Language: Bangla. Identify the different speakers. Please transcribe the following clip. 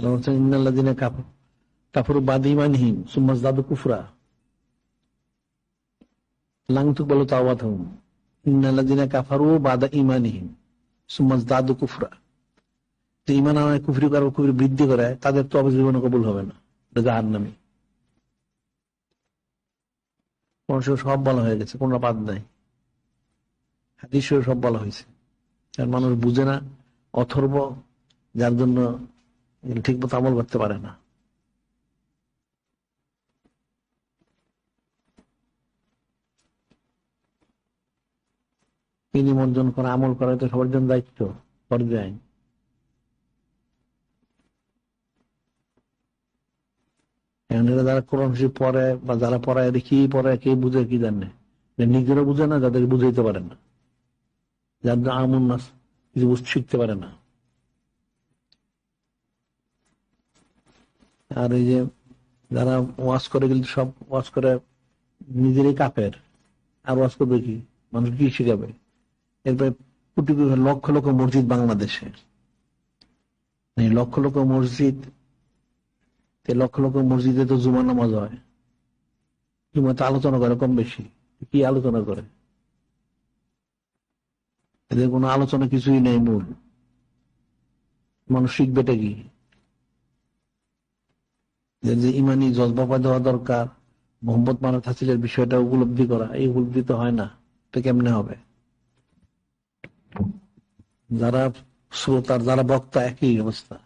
Speaker 1: কাফারু কাফারু বৃদ্ধি করে, তাদের তো অবশ্যই জীবনে কবুল হবে না জাহান্নামী। মানুষের সব বলা হয়ে গেছে, কোনো বাদ নাই। হাদিসেও সব বলা হয়েছে। মানুষ বুঝে না, অথর্ব, যার জন্য ঠিক মতো আমল করতে পারে না। কি নিমন্ত্রণ করা আমল করা তো সবার জন্য দায়িত্ব আইন। যারা কোরআন পড়ে বা যারা পড়ায় কি পড়ে, কে বুঝে, কি জানে? নিজেরা বুঝে না যাদের বুঝাইতে পারে না। যার আমন নাস, কিছু শিখতে পারে না। আর এই যে যারা ওয়াশ করে কিন্তু সব ওয়াশ করে নিজেরই কাপের আর ওয়াশ করবে কি? মানুষ কি শিখাবে? এরপরে লক্ষ লক্ষ মসজিদ বাংলাদেশে। লক্ষ লক্ষ মসজিদ লক্ষ লক্ষ মসজিদে তো জুমা নামাজ হয়। জুমাতে আলোচনা করে কম বেশি। কি আলোচনা করে? এদের কোনো আলোচনা কিছুই নেই মূল। মানুষ শিখবেটা কি? যে ইমানি জজবা দেওয়া দরকার, মোহাম্মদ মানত হাসিলের বিষয়টা উপলব্ধি করা, এই উপলব্ধি তো হয় না। তো কেমনে হবে? যারা শ্রোতার, যারা বক্তা একই অবস্থা।